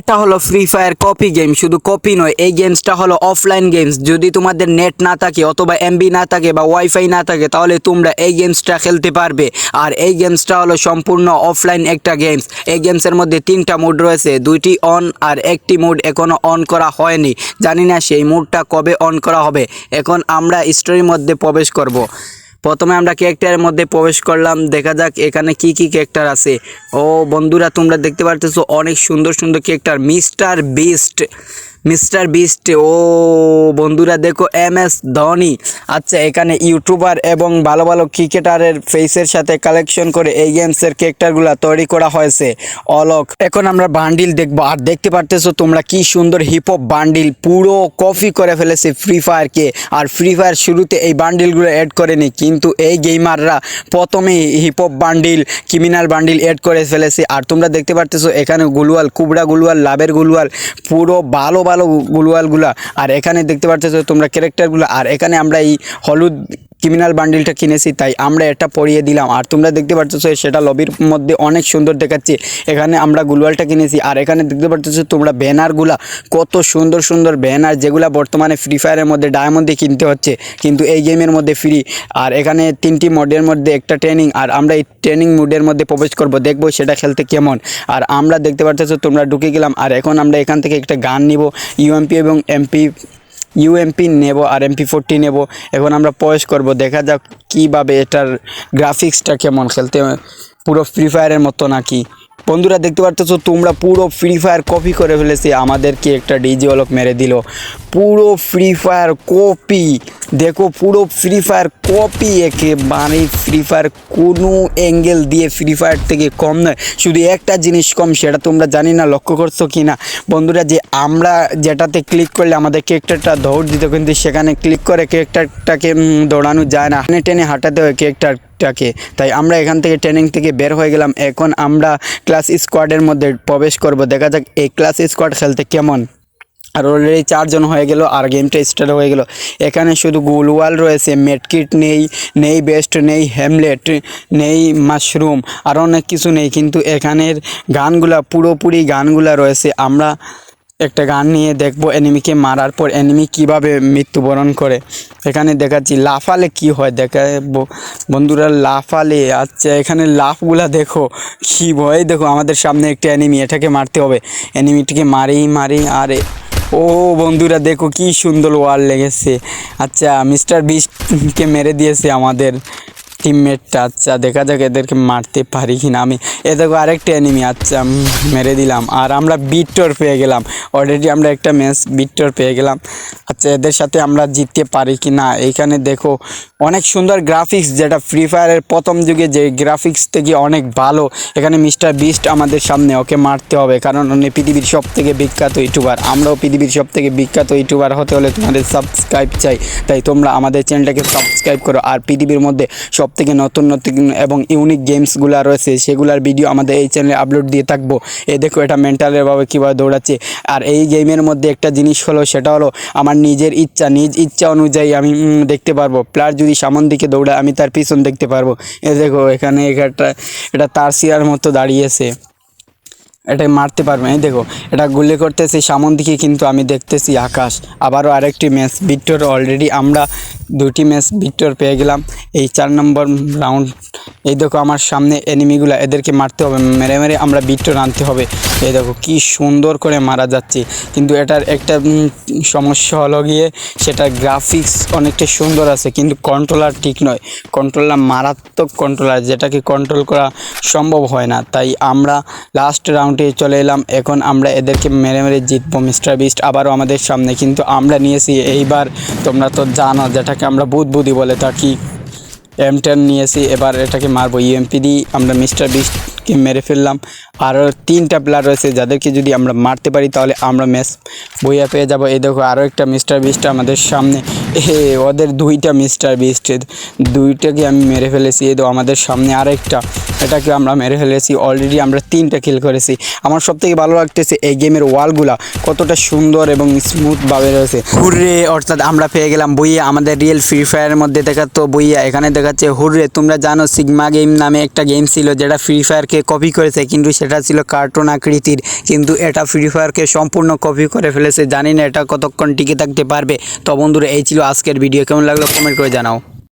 এটা হলো free fire copy game শুধু কপি নয়, এই গেমসটা হলো অফলাইন গেমস যদি তোমাদের নেট না থাকে অথবা এমবি না থাকে বা ওয়াইফাই না থাকে, তাহলে তোমরা এই গেমসটা খেলতে পারবে। আর এই গেমসটা হলো সম্পূর্ণ অফলাইন একটা গেমস এই গেমসের মধ্যে তিনটা মোড রয়েছে, দুইটি অন আর একটি মোড এখনও অন করা হয়নি। জানি না সেই মোডটা কবে অন করা হবে। এখন আমরা স্টোরির মধ্যে প্রবেশ করব। প্রথমে আমরা ক্যারেক্টারের মধ্যে প্রবেশ করলাম, দেখা যাক এখানে কি কি ক্যারেক্টার আছে। ও বন্ধুরা, তোমরা দেখতে পারতেছো অনেক সুন্দর সুন্দর character mister beast mister beast, ও বন্ধুরা দেখো এম এস ধোনি। আচ্ছা এখানে ইউটিউবার এবং ভালো ভালো ক্রিকেটারের ফেসের সাথে কালেকশন করে এই গেমসের ক্যারেক্টারগুলো তৈরি করা হয়েছে। অলক, এখন আমরা বান্ডিল দেখব। আর দেখতে পারতেছো তোমরা কি সুন্দর হিপহপ বান্ডিল পুরো কপি করে ফেলেছে ফ্রি ফায়ারকে আর ফ্রি ফায়ার শুরুতে এই বান্ডিলগুলো অ্যাড করেনি, কিন্তু এই গেমাররা প্রথমেই hip hop bundle criminal bundle add করে ফেলেছে। আর তোমরা দেখতে পারতেছো এখানে গুলুয়াল কুবড়া গুলুয়াল লাভের গুলুয়াল পুরো ভালো ভালো গুলওয়ালগুলা আর এখানে দেখতে পাচ্ছ তোমরা ক্যারেক্টারগুলো আর এখানে আমরা এই হলুদ ক্রিমিনাল বান্ডিলটা কিনেছি, তাই আমরা এটা পরিয়ে দিলাম। আর তোমরা দেখতে পারতেছো সেটা লবির মধ্যে অনেক সুন্দর দেখাচ্ছে। এখানে আমরা গুলওয়ালটা কিনেছি, আর এখানে দেখতে পারতেছো তোমরা ব্যানারগুলা কত সুন্দর সুন্দর ব্যানার, যেগুলা বর্তমানে ফ্রি ফায়ারের মধ্যে ডায়মন্ডে কিনতে হচ্ছে, কিন্তু এই গেমের মধ্যে ফ্রি আর এখানে তিনটি মোডের মধ্যে একটা ট্রেনিং আর আমরা এই ট্রেনিং মোডের মধ্যে প্রবেশ করব, দেখব সেটা খেলতে কেমন। আর আমরা দেখতে পারতেছো তোমরা ঢুকে গেলাম, আর এখন আমরা এখান থেকে একটা গান নিব ইউএমপি এবং এমপি ইউএমপি নেব আর এমপি ফোরটি নেব। এখন আমরা প্রবেশ করব, দেখা যাক কীভাবে এটার গ্রাফিক্সটা কেমন খেলতে পুরো ফ্রি ফায়ারের মতো নাকি? বন্ধুরা দেখতে পারতেছো, তোমরা পুরো ফ্রি ফায়ার কপি করে ফেলেছে। আমাদেরকে একটা ডিজি অলক মেরে দিল। পুরো ফ্রি ফায়ার কপি দেখো, পুরো ফ্রি ফায়ার কপি একেবারে ফ্রি ফায়ার কোনো অ্যাঙ্গেল দিয়ে ফ্রি ফায়ার থেকে কম নয়। শুধু একটা জিনিস কম, সেটা তোমরা জানি না, লক্ষ্য করছ কি না? বন্ধুরা, যে আমরা যেটাতে ক্লিক করলে আমাদের ক্যারেক্টারটা দৌড় দিত, কিন্তু সেখানে ক্লিক করে ক্যারেক্টারটাকে দৌড়ানো যায় না। টেনে টেনে হাঁটাতে হয় ক্যারেক্টারটাকে তাই আমরা এখান থেকে ট্রেনিং থেকে বের হয়ে গেলাম। এখন আমরা ক্লাস স্কোয়াডের মধ্যে প্রবেশ করব। দেখা যাক এই ক্লাস স্কোয়াড খেলতে কেমন। আর অলরেডি চারজন হয়ে গেল আর গেমটা স্টার্ট হয়ে গেল। এখানে শুধু গুলওয়াল রয়েছে মেটকিট নেই নেই বেস্ট নেই হ্যামলেট নেই মাশরুম আর অনেক কিছু নেই। কিন্তু এখানের গানগুলা, পুরোপুরি গানগুলা রয়েছে। আমরা একটা গান নিয়ে দেখব এনিমিকে মারার পর এনিমি কীভাবে মৃত্যুবরণ করে। এখানে দেখাচ্ছি লাফালে কি হয় দেখা বন্ধুরা লাফালে আচ্ছা এখানে লাফগুলা দেখো, কি ভয় দেখো, আমাদের সামনে একটা এনিমি এটাকে মারতে হবে। এনিমিটিকে মারি মারি আরে, ও বন্ধুরা দেখো কি সুন্দর ওয়ার লেগেছে। আচ্ছা মিস্টার বিস্টকে মেরে দিয়েছে আমাদের। টিমমেটটা আচ্ছা দেখা যাক এদেরকে মারতে পারি কি না আমি। এ দেখো আরেকটা এনিমি আচ্ছা মেরে দিলাম। আর আমরা বিট্টর পেয়ে গেলাম। অলরেডি আমরা একটা ম্যাচ বিট্টর পেয়ে গেলাম। আচ্ছা এদের সাথে আমরা জিততে পারি কি না এইখানে দেখো, অনেক সুন্দর গ্রাফিক্স যেটা ফ্রি ফায়ারের প্রথম যুগে যে গ্রাফিক্স থেকে অনেক ভালো। এখানে মিস্টার বিস্ট আমাদের সামনে, ওকে মারতে হবে, কারণ উনি পৃথিবীর সব থেকে বিখ্যাত ইউটিউবার। আমরাও পৃথিবীর সব থেকে বিখ্যাত ইউটিউবার হতে হলে তোমাদের সাবস্ক্রাইব চাই। তাই তোমরা আমাদের চ্যানেলটাকে সাবস্ক্রাইব করো। আর পৃথিবীর মধ্যে সব থেকে নতুন নতুন এবং ইউনিক গেমসগুলো রয়েছে, সেগুলার ভিডিও আমাদের এই চ্যানেলে আপলোড দিয়ে থাকব। এই দেখো এটা মেন্টালেরভাবে কীভাবে দৌড়াচ্ছে। আর এই গেমের মধ্যে একটা জিনিস হলো, সেটা হলো আমার নিজের ইচ্ছা। নিজ ইচ্ছা অনুযায়ী আমি দেখতে পারব। প্লাস যদি সামন দিকে দৌড়ায়, আমি তার পিছন দেখতে পারব। এ দেখো এখানে একটা, এটা তার সিয়ার মতো দাঁড়িয়েছে। এটা মারতে পারবে। এই দেখো, এটা গুলি করতেছি, সামন দিকে কিন্তু আমি দেখতেছি আকাশ। আবারও আরেকটি ম্যাচ বিক্টর অলরেডি আমরা দুটি ম্যাচ বিক্টর পেয়ে গেলাম। এই চার নম্বর রাউন্ড এই দেখো আমার সামনে এনিমিগুলো এদেরকে মারতে হবে, মেরে মেরে আমরা বিক্টর আনতে হবে। এই দেখো কি সুন্দর করে মারা যাচ্ছে। কিন্তু এটার একটা সমস্যা হলো গিয়ে সেটার গ্রাফিক্স অনেকটা সুন্দর আছে, কিন্তু কন্ট্রোলার ঠিক নয়। কন্ট্রোলার মারাত্মক কন্ট্রোলার যেটাকে কন্ট্রোল করা সম্ভব হয় না। তাই আমরা লাস্ট রাউন্ডে চলে এলাম। এখন আমরা এদেরকে মেরে মেরে জিতবো, মিস্টার বিস্ট। আবারও আমাদের সামনে কিন্তু আমরা নিয়েছি। এইবার তোমরা তো জানো যেটাকে আমরা বুধ বুধি বলে থাকি। এম টেন নিয়েছি, এবার এটাকে মারবো ইউএমপি দিয়ে আমরা মিস্টার বিস্টকে মেরে ফেললাম। আরও তিনটা প্লেয়ার রয়েছে, যাদেরকে যদি আমরা মারতে পারি তাহলে আমরা ম্যাচ বইয়া পেয়ে যাব। এই দেখো, আরও একটা মিস্টার বিস্ট আমাদের সামনে। এ ওদের দুইটা মিস্টার বিস্ট দুইটাকে আমি মেরে ফেলেছি। এই তো আমাদের সামনে আরেকটা। এটাকে আমরা মেরে ফেলেছি অলরেডি আমরা তিনটা কিল করেছি। আমার সব থেকে ভালো লাগতেছে এই গেমের ওয়ালগুলা, কতটা সুন্দর এবং স্মুথভাবে রয়েছে। হুররে, অর্থাৎ আমরা পেয়ে গেলাম বইয়া, আমাদের রিয়েল ফ্রি ফায়ারের মধ্যে। দেখাতো বইয়া, এখানে দেখাচ্ছে হুররে, তোমরা জানো সিগমা গেম নামে একটা গেম ছিল যেটা ফ্রি ফায়ারকে কপি করেছে, কিন্তু সেটা ছিল কার্টুন আকৃতির। কিন্তু এটা ফ্রি ফায়ারকে সম্পূর্ণ কপি করে ফেলেছে, জানি না এটা কতক্ষণ টিকে থাকতে পারবে। তো বন্ধুরা, এই ছিল আজকের ভিডিও কেমন লাগল কমেন্ট করে জানাও।